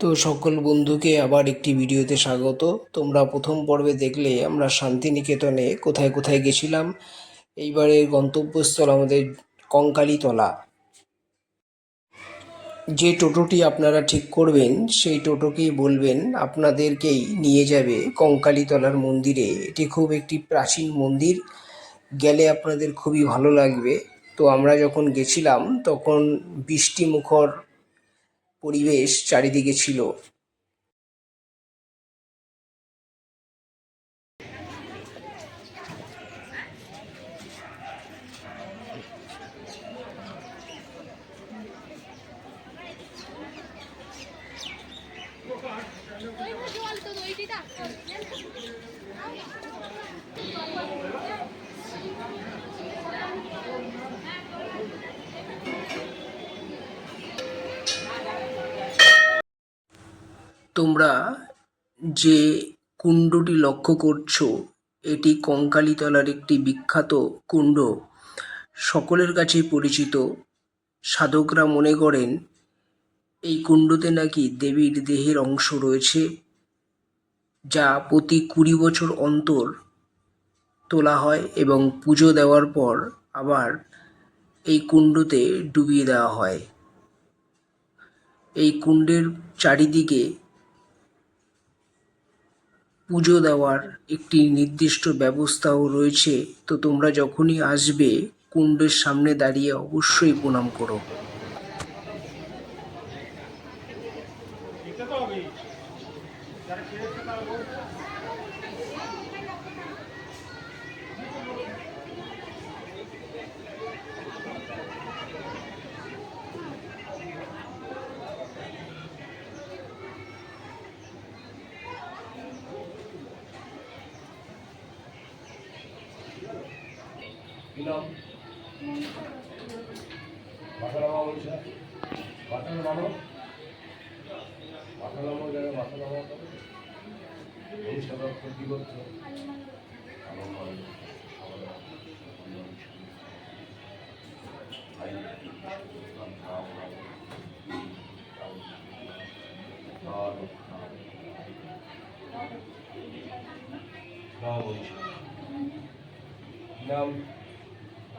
তো সকল বন্ধুকে আবার একটি ভিডিওতে স্বাগত। তোমরা প্রথম পর্বে দেখলে আমরা শান্তিনিকেতনে কোথায় কোথায় গেছিলাম। এইবারের গন্তব্যস্থল আমাদের কঙ্কালীতলা। যে টোটোটি আপনারা ঠিক করবেন, সেই টোটোকেই বলবেন, আপনাদেরকেই নিয়ে যাবে কঙ্কালীতলার মন্দিরে। এটি খুব একটি প্রাচীন মন্দির, গেলে আপনাদের খুবই ভালো লাগবে। তো আমরা যখন গেছিলাম, তখন বৃষ্টিমুখর পরিবেশ চারিদিকে ছিল। জল তো তোমরা যে কুণ্ডটি লক্ষ্য করছ, এটি কঙ্কালীতলার একটি বিখ্যাত কুণ্ড। সকলের কাছে পরিচিত। সাধকরা মনে করেন, এই কুণ্ডতে নাকি দেবীর দেহের অংশ রয়েছে, যা প্রতি কুড়ি বছর অন্তর তোলা হয় এবং পুজো দেওয়ার পর আবার এই কুণ্ডতে ডুবিয়ে দেওয়া হয়। এই কুণ্ডের চারিদিকে পুজো দেওয়ার একটি নির্দিষ্ট ব্যবস্থাও রয়েছে, তো তোমরা যখনই আসবে, কুণ্ডের সামনে দাঁড়িয়ে অবশ্যই প্রণাম করো। দিলাম মাথা নামা বলছে মাথা মাথা নামানো জায়গায় মাথা নামানো এই সব ক্ষতি করছ আমার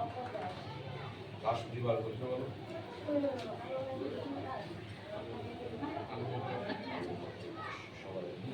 মনে সবাই ভাই খাওয়া খাওয়া বলছি নাম রাষ্ট্রপতি বার করতে বলো সবাই কি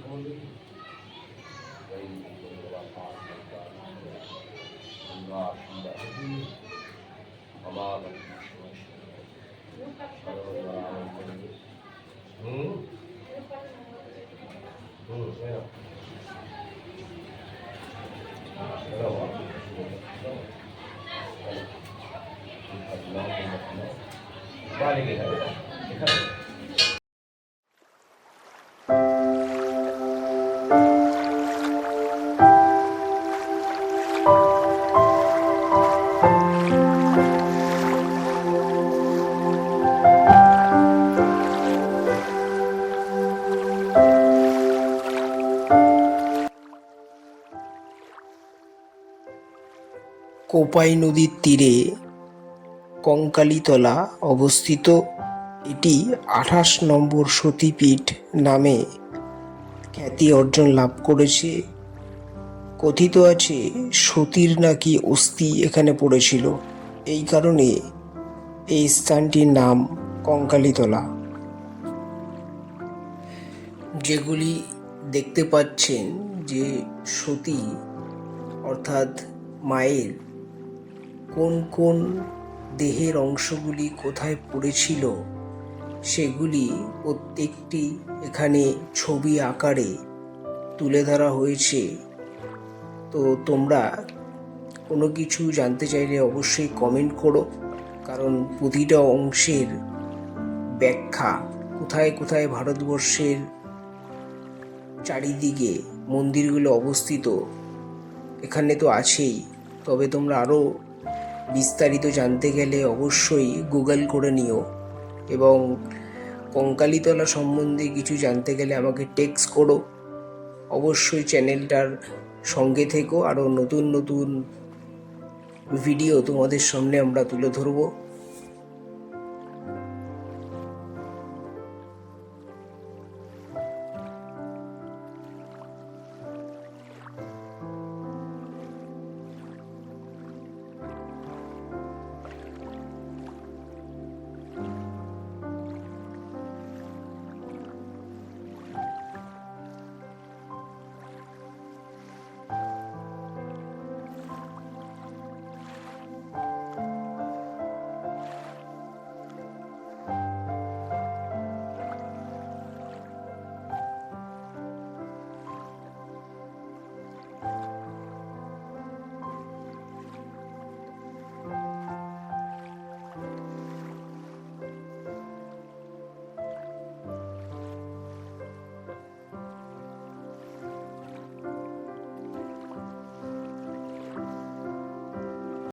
কোপাই নদীর তীরে কঙ্কালীতলা অবস্থিত। এটি আঠাশ নম্বর সতীপীঠ নামে খ্যাতি অর্জন লাভ করেছে। কথিত আছে, সতীর নাকি অস্থি এখানে পড়েছিল। এই কারণে এই স্থানটির নাম কঙ্কালীতলা। যেগুলি দেখতে পাচ্ছেন যে সতী অর্থাৎ মায়ের কোন কোন দেহের অংশগুলি কোথায় পড়েছিল, সেগুলি প্রত্যেকটি এখানে ছবি আকারে তুলে ধরা হয়েছে। তো তোমরা কোনো কিছু জানতে চাইলে অবশ্যই কমেন্ট করো, কারণ প্রতিটা অংশের ব্যাখ্যা কোথায় কোথায় ভারতবর্ষের চারিদিকে মন্দিরগুলো অবস্থিত, এখানে তো আছেই। তবে তোমরা আরও বিস্তারিত জানতে গেলে অবশ্যই গুগল করে নিও। এবং কঙ্কালিতলা সম্বন্ধে কিছু জানতে গেলে আমাকে টেক্সট করো। অবশ্যই চ্যানেলটার সঙ্গে থেকো। আরও নতুন নতুন ভিডিও তোমাদের সামনে আমরা তুলে ধরবো।